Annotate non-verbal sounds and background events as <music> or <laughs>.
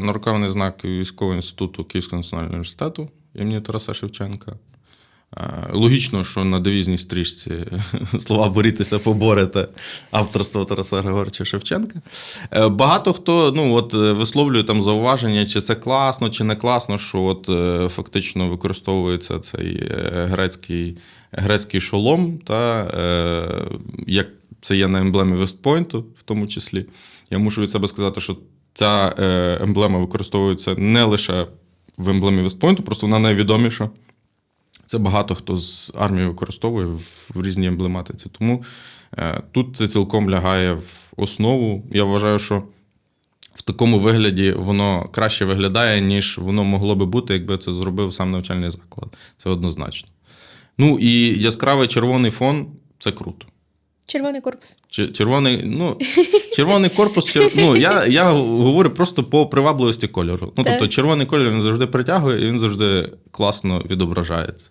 Нарукавний знак військового інституту Київського національного університету імені Тараса Шевченка. Логічно, що на девізній стрічці <laughs> слова борітеся, поборете авторство Тараса Григоровича Шевченка. Е, Багато хто ну, от, е, висловлює там зауваження, чи це класно, чи не класно, що от, е, фактично використовується цей грецький, грецький шолом, та, е, як це є на емблемі Вестпойнту, в тому числі. Я мушу від себе сказати, що ця е, емблема використовується не лише в емблемі Вестпойнту, просто вона найвідоміша. Це багато хто з армії використовує в, в різній емблематиці. Тому е, тут це цілком лягає в основу. Я вважаю, що в такому вигляді воно краще виглядає, ніж воно могло би бути, якби це зробив сам навчальний заклад. Це однозначно. Ну і яскравий червоний фон це круто. Червоний корпус. Чи- Червоний, ну, червоний корпус, чер... ну, я, я говорю просто по привабливості кольору. Ну, Так. тобто, червоний кольор він завжди притягує і він завжди класно відображається.